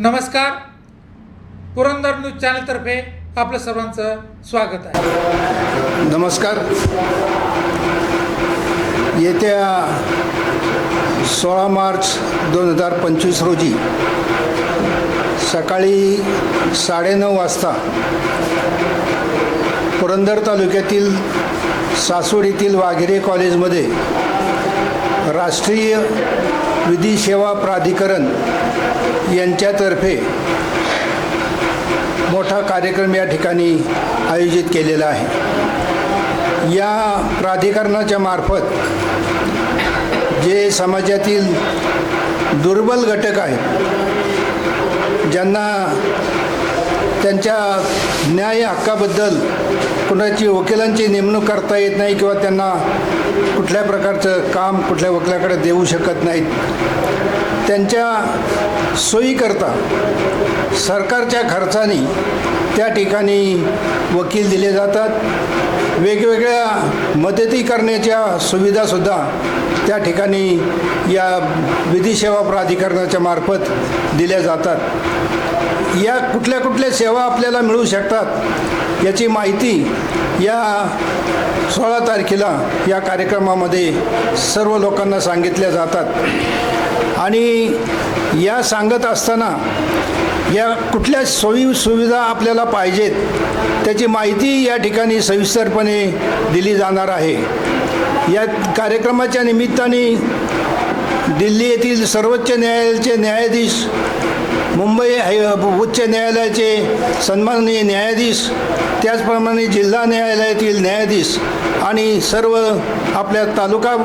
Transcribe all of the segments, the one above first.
नमस्कार. पुरंदर न्यूज चॅनलतर्फे आपलं सर्वांचं स्वागत आहे. नमस्कार. येत्या सोळा मार्च दोन हजार पंचवीस रोजी सकाळी साडेनऊ वाजता पुरंदर तालुक्यातील सासवड येथील वाघेरे कॉलेजमध्ये राष्ट्रीय विधी सेवा प्राधिकरण यांच्यातर्फे मोठा कार्यक्रम या ठिकाणी आयोजित केलेला आहे. या प्राधिकरणाच्या मार्फत जे समाजातील दुर्बल घटक आहेत ज्यांना त्यांच्या न्याय हक्काबद्दल कुणाची वकिलांची नेमणूक करता येत नाही किंवा त्यांना कुठल्या प्रकारचं काम कुठल्या वकिलाकडे देऊ शकत नाहीत. त्यांच्या सोयीकरता सरकारच्या खर्चाने त्या ठिकाणी वकील दिले जातात. वेगवेगळ्या मदती करण्याच्या सुविधासुद्धा त्या ठिकाणी या विधी सेवा प्राधिकरणाच्या मार्फत दिल्या जातात. या कुठल्या कुठल्या सेवा आपल्याला मिळू शकतात याची माहिती या सोळा तारखेला या कार्यक्रमामध्ये सर्व लोकांना सांगितल्या जातात. आणि या सांगत असताना या कुठल्या सोयी सुविधा आपल्याला पाहिजेत त्याची माहिती या ठिकाणी सविस्तरपणे दिली जाणार आहे. या कार्यक्रमाच्या निमित्ताने दिल्ली येथील सर्वोच्च न्यायालयाचे न्यायाधीश मुंबई हाय- उच्च न्यायालयाचे सन्माननीय न्यायाधीश त्याचप्रमाणे जिल्हा न्यायालयातील न्यायाधीश आणि सर्व आपल्या तालुका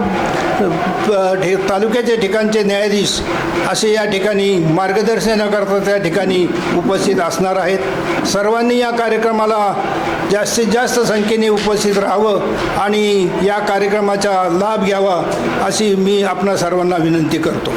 ठे तालुक्याच्या ठिकाणचे न्यायाधीश असे या ठिकाणी मार्गदर्शनाकरता त्या ठिकाणी उपस्थित असणार आहेत. सर्वांनी या कार्यक्रमाला जास्तीत जास्त संख्येने उपस्थित राहावं आणि या कार्यक्रमाचा लाभ घ्यावा अशी मी आपणा सर्वांना विनंती करतो.